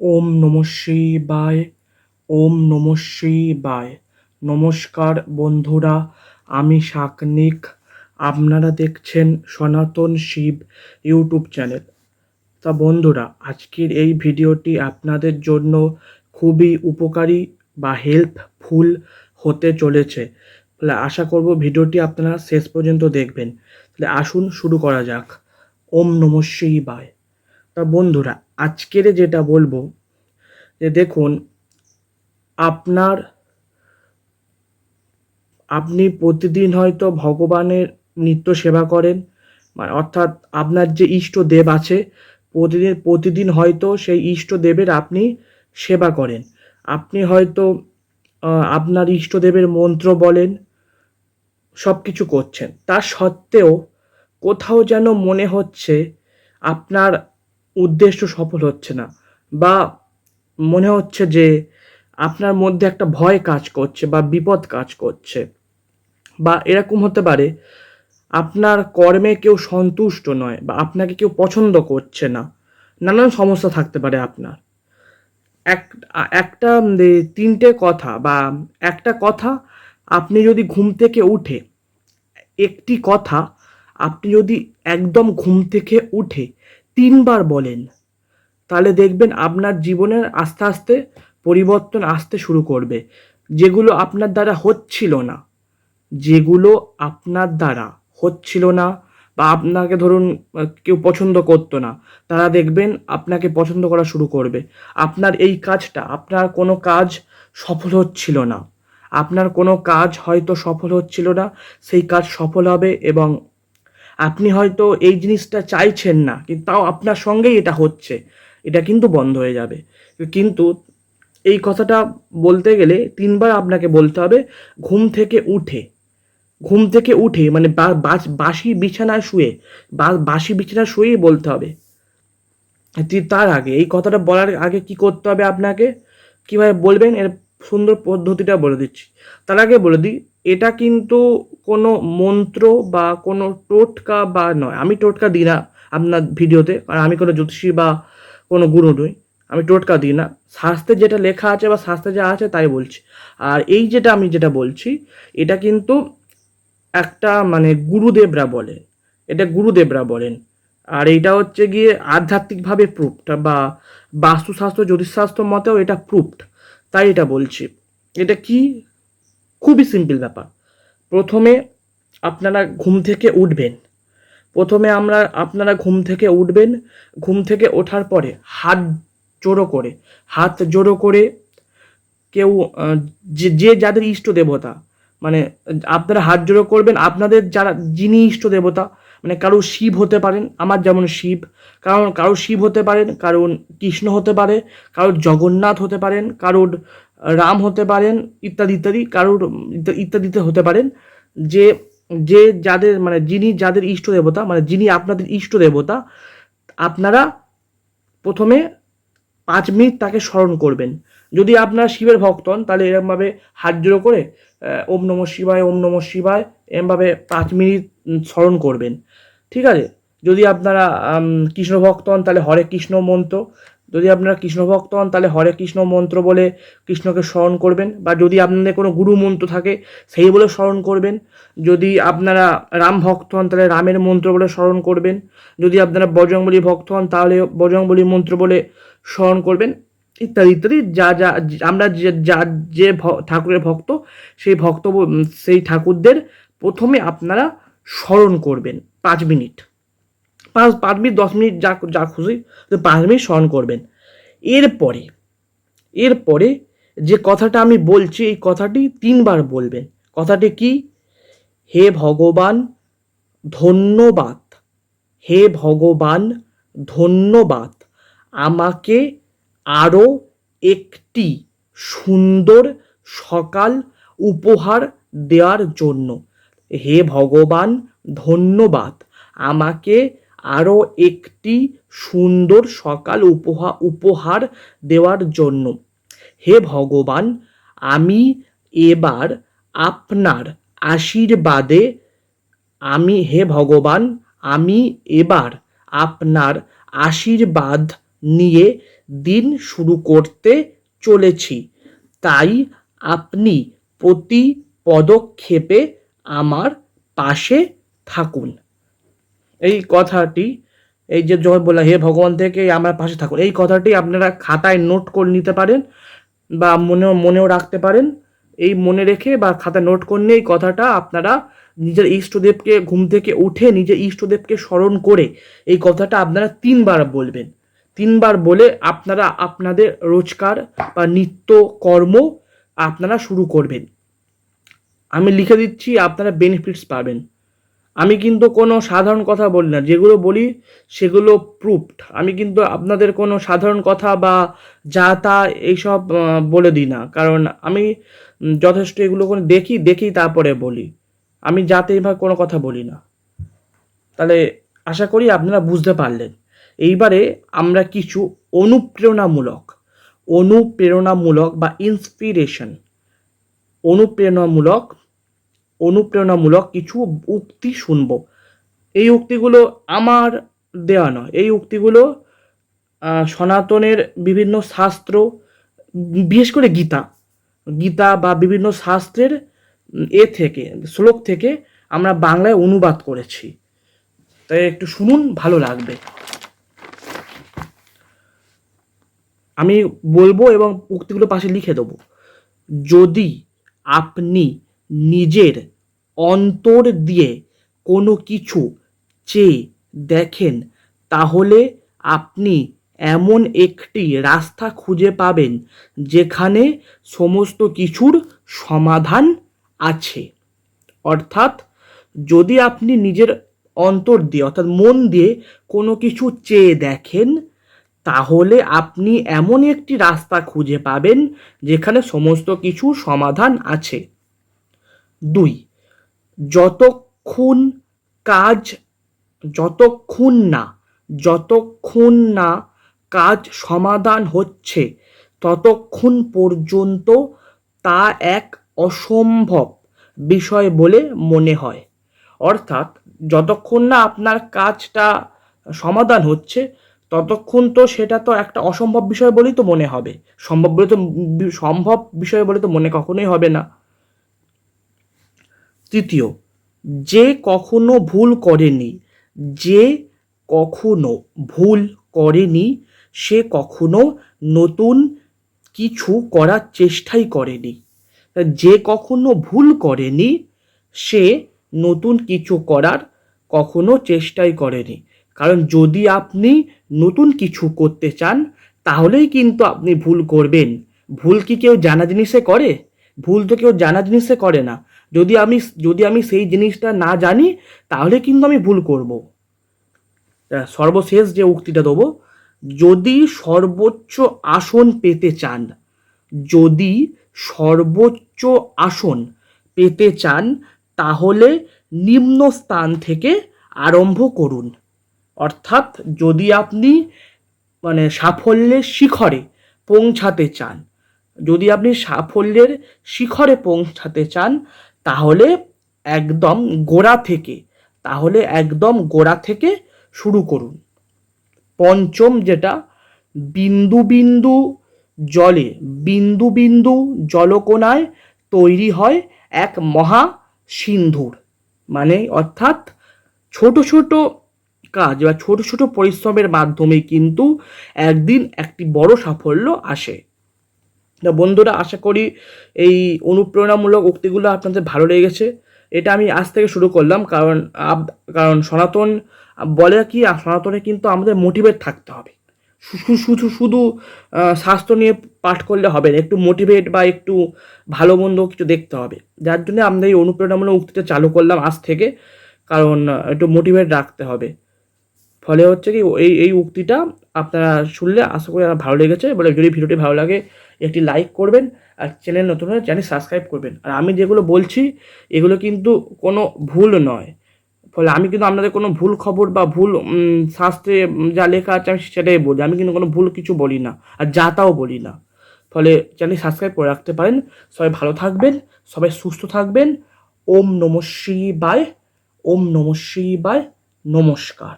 ওম নম শিবায়, ওম নম শিবায়। নমস্কার বন্ধুরা, আমি শাকনিক। আপনারা দেখছেন সনাতন শিব ইউটিউব চ্যানেল। তা বন্ধুরা, আজকের এই ভিডিওটি আপনাদের জন্য খুবই উপকারী বা হেল্পফুল হতে চলেছে। তাহলে আশা করব ভিডিওটি আপনারা শেষ পর্যন্ত দেখবেন। তাহলে আসুন শুরু করা যাক। ওম নম শিবায়। তা বন্ধুরা আজকের যেটা বলব, যে দেখুন, আপনার, আপনি প্রতিদিন হয়তো ভগবানের নিত্য সেবা করেন মানে অর্থাৎ আপনার যে ইষ্ট দেব আছে, প্রতিদিন প্রতিদিন হয়তো সেই ইষ্ট দেবের আপনি সেবা করেন। আপনি হয়তো আপনার ইষ্টদেবের মন্ত্র বলেন সব কিছু করছেন। তা সত্ত্বেও কোথাও যেন মনে হচ্ছে আপনার উদ্দেশ্য সফল হচ্ছে না বা মনে হচ্ছে যে আপনার মধ্যে একটা ভয় কাজ করছে বা বিপদ কাজ করছে বা এরকম হতে পারে আপনার কর্মে কেউ সন্তুষ্ট নয় বা আপনাকে কেউ পছন্দ করছে না। নানান সমস্যা থাকতে পারে আপনার। এক, একটা তিনটে কথা বা একটা কথা আপনি যদি ঘুম থেকে উঠে, একটি কথা আপনি যদি একদম ঘুম থেকে উঠে তিনবার বলেন। তাহলে দেখবেন আপনার জীবনের আস্তে আস্তে পরিবর্তন আসতে শুরু করবে। যেগুলো আপনার দ্বারা হচ্ছিল না, যেগুলো আপনার দ্বারা হচ্ছিল না বা আপনাকে ধরুন কেউ পছন্দ করতো না, তারা দেখবেন আপনাকে পছন্দ করা শুরু করবে। আপনার এই কাজটা, আপনার কোনো কাজ সফল হচ্ছিল না। আপনার কোনো কাজ হয়তো সফল হচ্ছিল না, সেই কাজ সফল হবে এবং আপনি হয়তো এই জিনিসটা চাইছেন না, কিন্তু তাও আপনার সঙ্গেই এটা হচ্ছে, এটা কিন্তু বন্ধ হয়ে যাবে। কিন্তু এই কথাটা বলতে গেলে তিনবার আপনাকে বলতে হবে, ঘুম থেকে উঠে, ঘুম থেকে উঠে মানে বাস- বিছানায় শুয়ে বাসি বিছানায় শুয়েই বলতে হবে। তার আগে, এই কথাটা বলার আগে কি করতে হবে আপনাকে? কীভাবে বলবেন? এর সুন্দর পদ্ধতিটা বলে দিচ্ছি। তার আগে বলে দিই এটা কিন্তু কোনো মন্ত্র বা কোনো টোটকা বা নয়। আমি টোটকা দিই না আপনার ভিডিওতে, কারণ আমি কোনো জ্যোতিষী বা কোনো গুরু নই। আমি টোটকা দিই না। শাস্ত্রে যেটা লেখা আছে বা শাস্ত্রে যা আছে তাই বলছি। আর এই যেটা আমি যেটা বলছি, এটা কিন্তু একটা মানে গুরুদেবরা বলে এটা গুরুদেবরা বলেন। আর এইটা হচ্ছে গিয়ে আধ্যাত্মিকভাবে প্রুফড বা বাস্তুশাস্ত্র, জ্যোতিষশাস্ত্র মতেও এটা প্রুফড। তাই এটা বলছি। এটা কি? খুবই সিম্পল ব্যাপার। প্রথমে আপনারা ঘুম থেকে উঠবেন। প্রথমে আমরা, আপনারা ঘুম থেকে উঠবেন। ঘুম থেকে ওঠার পরে হাত জোড়ো করে, হাত জোড়ো করে কেউ যে যাদের ইষ্ট দেবতা মানে আপনারা হাত জোড়ো করবেন। আপনাদের যারা, যিনি ইষ্ট দেবতা মানে কারও শিব হতে পারেন, আমার যেমন শিব, কারণ, কারও শিব হতে পারেন, কারণ কৃষ্ণ হতে পারে, কারোর জগন্নাথ হতে পারেন, কারোর রাম হতে পারেন, ইত্যাদি ইত্যাদি, কারুর ইত্যাদিতে হতে পারেন। যে যে যাদের মানে যিনি যাদের ইষ্ট দেবতা মানে যিনি আপনাদের ইষ্ট দেবতা, আপনারা প্রথমে পাঁচ মিনিট তাকে স্মরণ করবেন। যদি আপনারা শিবের ভক্ত হন, তাহলে এরমভাবে হাত জোড়ো করে ওম নম শিবায়, ওম নম শিবায়, এরমভাবে পাঁচ মিনিট স্মরণ করবেন। ঠিক আছে? যদি আপনারা কৃষ্ণ ভক্ত হন, তাহলে হরে কৃষ্ণ মন্ত্র। যদি আপনারা কৃষ্ণ ভক্ত হন, তাহলে হরে কৃষ্ণ মন্ত্র বলে কৃষ্ণকে স্মরণ করবেন। বা যদি আপনাদের কোনো গুরু মন্ত্র থাকে, সেই বলে স্মরণ করবেন। যদি আপনারা রাম ভক্ত হন, তাহলে রামের মন্ত্র বলে স্মরণ করবেন। যদি আপনারা বজরংবলী ভক্ত হন, তাহলে বজরংবলী মন্ত্র বলে স্মরণ করবেন। ইত্যাদি ইত্যাদি। যা যা, আমরা যে, যা, যে ঠাকুরের ভক্ত, সেই ভক্ত সেই ঠাকুরদের প্রথমে আপনারা স্মরণ করবেন পাঁচ মিনিট। পাঁচ পাঁচ মিনিট, দশ মিনিট যা যা খুশি, পাঁচ মিনিট স্মরণ করবেন। এরপরে এরপরে যে কথাটা আমি বলছি, এই কথাটি তিনবার বলবেন। কথাটি কি? হে ভগবান, ধন্যবাদ। হে ভগবান, ধন্যবাদ। আমাকে আরও একটি সুন্দর সকাল উপহার দেওয়ার জন্য। হে ভগবান, ধন্যবাদ। আমাকে আরও একটি সুন্দর সকাল উপহার উপহার দেওয়ার জন্য। হে ভগবান, আমি এবার আপনার আশীর্বাদে আমি হে ভগবান, আমি এবার আপনার আশীর্বাদ নিয়ে দিন শুরু করতে চলেছি। তাই আপনি প্রতি পদক্ষেপে আমার পাশে থাকুন। এই কথাটি, এই যে যখন বললাম হে ভগবান, থেকে আমার পাশে থাকুন। এই কথাটি আপনারা খাতায় নোট করে নিতে পারেন বা মনেও মনেও রাখতে পারেন। এই মনে রেখে বা খাতায় নোট করে নিয়ে এই কথাটা আপনারা নিজের ইষ্টদেবকে ঘুম থেকে উঠে নিজের ইষ্টদেবকে স্মরণ করে এই কথাটা আপনারা তিনবার বলবেন। তিনবার বলে আপনারা আপনাদের রোজকার বা নিত্য কর্ম আপনারা শুরু করবেন। আমি লিখে দিচ্ছি, আপনারা বেনিফিটস পাবেন। আমি কিন্তু কোনো সাধারণ কথা বলি না। যেগুলো বলি, সেগুলো প্রুফড আমি কিন্তু আপনাদের কোনো সাধারণ কথা বা যা তা এইসব বলে দিই না। কারণ আমি যথেষ্ট এগুলো কোনো দেখি দেখি তারপরে বলি। আমি যাতে এইভাবে কোনো কথা বলি না। তাহলে আশা করি আপনারা বুঝতে পারলেন। এইবারে আমরা কিছু অনুপ্রেরণামূলক অনুপ্রেরণামূলক বা ইন্সপিরেশন অনুপ্রেরণামূলক অনুপ্রেরণামূলক কিছু উক্তি শুনব। এই উক্তিগুলো আমার দেওয়া নয়। এই উক্তিগুলো সনাতনের বিভিন্ন শাস্ত্র, বিশেষ করে গীতা। গীতা বা বিভিন্ন শাস্ত্রের, এ থেকে, শ্লোক থেকে আমরা বাংলায় অনুবাদ করেছি। তাই একটু শুনুন, ভালো লাগবে। আমি বলব এবং উক্তিগুলো পাশে লিখে দেবো। যদি আপনি নিজের অন্তর দিয়ে কোনো কিছু চেয়ে দেখেন, তাহলে আপনি এমন একটি রাস্তা খুঁজে পাবেন যেখানে সমস্ত কিছুর সমাধান আছে। অর্থাৎ যদি আপনি নিজের অন্তর দিয়ে, অর্থাৎ মন দিয়ে কোনো কিছু চেয়ে দেখেন, তাহলে আপনি এমন একটি রাস্তা খুঁজে পাবেন যেখানে সমস্ত কিছু সমাধান আছে। দুই, যতক্ষণ কাজ, যতক্ষণ না যতক্ষণ না কাজ সমাধান হচ্ছে, ততক্ষণ পর্যন্ত তা এক অসম্ভব বিষয় বলে মনে হয়। অর্থাৎ যতক্ষণ না আপনার কাজটা সমাধান হচ্ছে, ততক্ষণ তো সেটা তো একটা অসম্ভব বিষয় বলেই তো মনে হবে। সম্ভব বলে তো, সম্ভব বিষয় বলে তো মনে কখনোই হবে না। তৃতীয়, যে কখনো ভুল করেনি, যে কখনো ভুল করেনি, সে কখনো নতুন কিছু করার চেষ্টাই করেনি। যে কখনো ভুল করেনি, সে নতুন কিছু করার কখনো চেষ্টাই করেনি। কারণ যদি আপনি নতুন কিছু করতে চান, তাহলেই কিন্তু আপনি ভুল করবেন। ভুল কি কেউ জানা জিনিসে করে? ভুল তো কেউ জানা জিনিসে করে না। যদি আমি যদি আমি সেই জিনিসটা না জানি, তাহলে কিন্তু আমি ভুল করব। সর্বশেষ যে উক্তিটা দেবো, যদি সর্বোচ্চ আসন পেতে চান, যদি সর্বোচ্চ আসন পেতে চান, তাহলে নিম্ন স্থান থেকে আরম্ভ করুন। অর্থাৎ যদি আপনি মানে সাফল্যের শিখরে পৌঁছাতে চান, যদি আপনি সাফল্যের শিখরে পৌঁছাতে চান তাহলে একদম গোড়া থেকে, তাহলে একদম গোড়া থেকে শুরু করুন। পঞ্চম যেটা, বিন্দু বিন্দু জলে, বিন্দু বিন্দু জলকোনায় তৈরি হয় এক মহা সিন্ধুর। মানে অর্থাৎ ছোট ছোট কাজ বা ছোট ছোট পরিশ্রমের মাধ্যমে কিন্তু একদিন একটি বড় সাফল্য আসে। তা বন্ধুরা, আশা করি এই অনুপ্রেরণামূলক উক্তিগুলো আপনাদের ভালো লেগেছে। এটা আমি আজ থেকে শুরু করলাম, কারণ কারণ সনাতন বলে কি সনাতনে কিন্তু আমাদের মোটিভেট থাকতে হবে। শুধু শুধু স্বাস্থ্য নিয়ে পাঠ করলে হবে না, একটু মোটিভেট বা একটু ভালো মন্দ কিছু দেখতে হবে। যার জন্য আমরা এই অনুপ্রেরণামূলক উক্তিটা চালু করলাম আজ থেকে, কারণ একটু মোটিভেট রাখতে হবে। ফলে হচ্ছে কি, এই এই উক্তিটা আপনারা শুনলে আশা করি ভালো লেগেছে। বলে যদি ভিডিওটি ভালো লাগে একটি লাইক করবেন আর চ্যানেল নতুন হলে চ্যানেল সাবস্ক্রাইব করবেন। আর আমি যেগুলো বলছি, এগুলো কিন্তু কোনো ভুল নয়। ফলে আমি কিন্তু আপনাদের কোনো ভুল খবর বা ভুল শাস্ত্রে যা লেখা আছে আমি সেটাই বলি। আমি কিন্তু কোনো ভুল কিছু বলি না আর যা তাও বলি না। ফলে চ্যানেল সাবস্ক্রাইব করে রাখতে পারেন। সবাই ভালো থাকবেন, সবাই সুস্থ থাকবেন। ওম নম শিবায়, ওম নম শিবায়, নমস্কার।